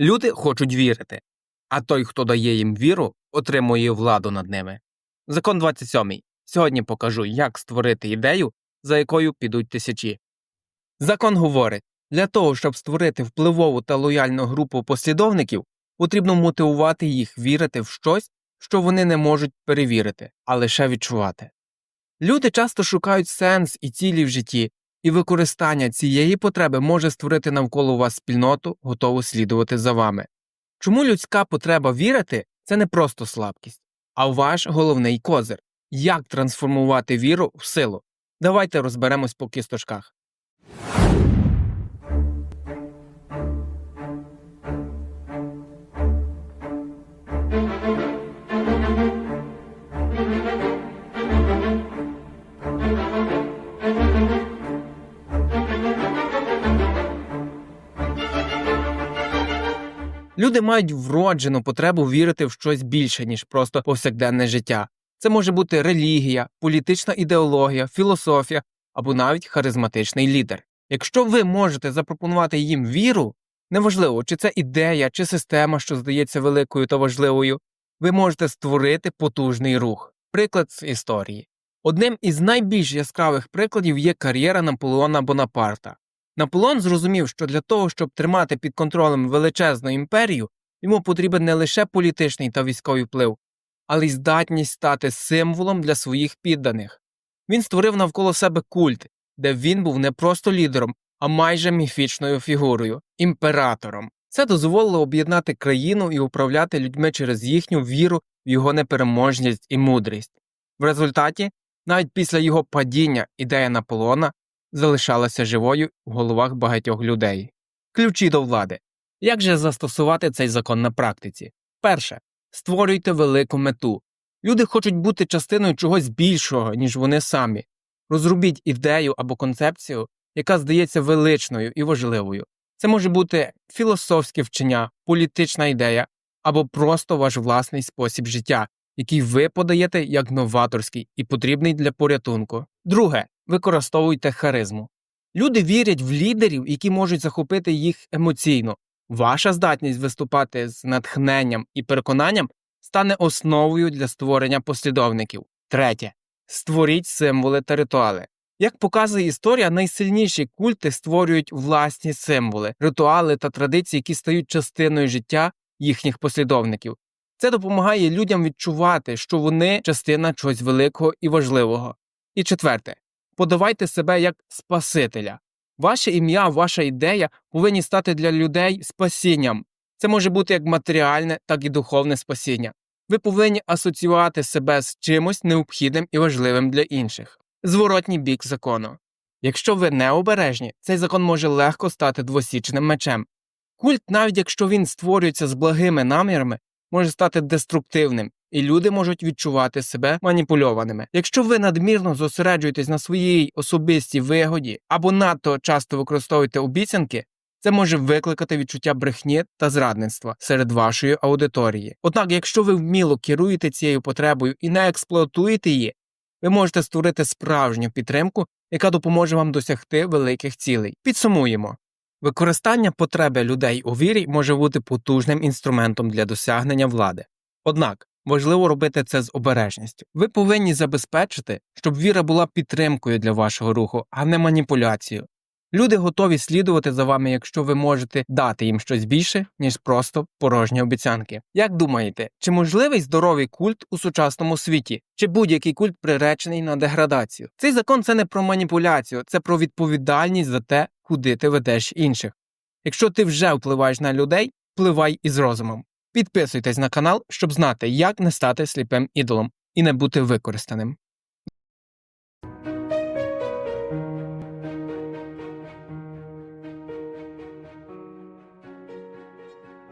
Люди хочуть вірити, а той, хто дає їм віру, отримує владу над ними. Закон 27. Сьогодні покажу, як створити ідею, за якою підуть тисячі. Закон говорить для того, щоб створити впливову та лояльну групу послідовників, потрібно мотивувати їх вірити в щось, що вони не можуть перевірити, а лише відчувати. Люди часто шукають сенс і цілі в житті, і використання цієї потреби може створити навколо вас спільноту, готову слідувати за вами. Чому людська потреба вірити це не просто слабкість, а ваш головний козир. Як трансформувати віру в силу? Давайте розберемось по кісточках. Люди мають вроджену потребу вірити в щось більше, ніж просто повсякденне життя. Це може бути релігія, політична ідеологія, філософія або навіть харизматичний лідер. Якщо ви можете запропонувати їм віру, неважливо, чи це ідея, чи система, що здається великою та важливою, ви можете створити потужний рух. Приклад з історії. Одним із найбільш яскравих прикладів є кар'єра Наполеона Бонапарта. Наполеон зрозумів, що для того, щоб тримати під контролем величезну імперію, йому потрібен не лише політичний та військовий вплив, але й здатність стати символом для своїх підданих. Він створив навколо себе культ, де він був не просто лідером, а майже міфічною фігурою імператором. Це дозволило об'єднати країну і управляти людьми через їхню віру в його непереможність і мудрість. В результаті, навіть після його падіння ідея Наполеона залишалася живою в головах багатьох людей. Ключі до влади. Як же застосувати цей закон на практиці? Перше. Створюйте велику мету. Люди хочуть бути частиною чогось більшого, ніж вони самі. Розробіть ідею або концепцію, яка здається величною і важливою. Це може бути філософське вчення, політична ідея або просто ваш власний спосіб життя, який ви подаєте як новаторський і потрібний для порятунку. Друге, використовуйте харизму. Люди вірять в лідерів, які можуть захопити їх емоційно. Ваша здатність виступати з натхненням і переконанням стане основою для створення послідовників. Третє. Створіть символи та ритуали. Як показує історія, найсильніші культи створюють власні символи, ритуали та традиції, які стають частиною життя їхніх послідовників. Це допомагає людям відчувати, що вони частина чогось великого і важливого. І четверте, подавайте себе як Спасителя. Ваше ім'я, ваша ідея повинні стати для людей спасінням. Це може бути як матеріальне, так і духовне спасіння. Ви повинні асоціювати себе з чимось необхідним і важливим для інших. Зворотній бік закону. Якщо ви необережні, цей закон може легко стати двосічним мечем. Культ, навіть якщо він створюється з благими намірами, може стати деструктивним, і люди можуть відчувати себе маніпульованими. Якщо ви надмірно зосереджуєтесь на своїй особистій вигоді або надто часто використовуєте обіцянки, це може викликати відчуття брехні та зрадництва серед вашої аудиторії. Однак, якщо ви вміло керуєте цією потребою і не експлуатуєте її, ви можете створити справжню підтримку, яка допоможе вам досягти великих цілей. Підсумуємо. Використання потреби людей у вірі може бути потужним інструментом для досягнення влади. Однак важливо робити це з обережністю. Ви повинні забезпечити, щоб віра була підтримкою для вашого руху, а не маніпуляцією. Люди готові слідувати за вами, якщо ви можете дати їм щось більше, ніж просто порожні обіцянки. Як думаєте, чи можливий здоровий культ у сучасному світі, чи будь-який культ приречений на деградацію? Цей закон це не про маніпуляцію, це про відповідальність за те, куди ти ведеш інших. Якщо ти вже впливаєш на людей, впливай із розумом. Підписуйтесь на канал, щоб знати, як не стати сліпим ідолом і не бути використаним.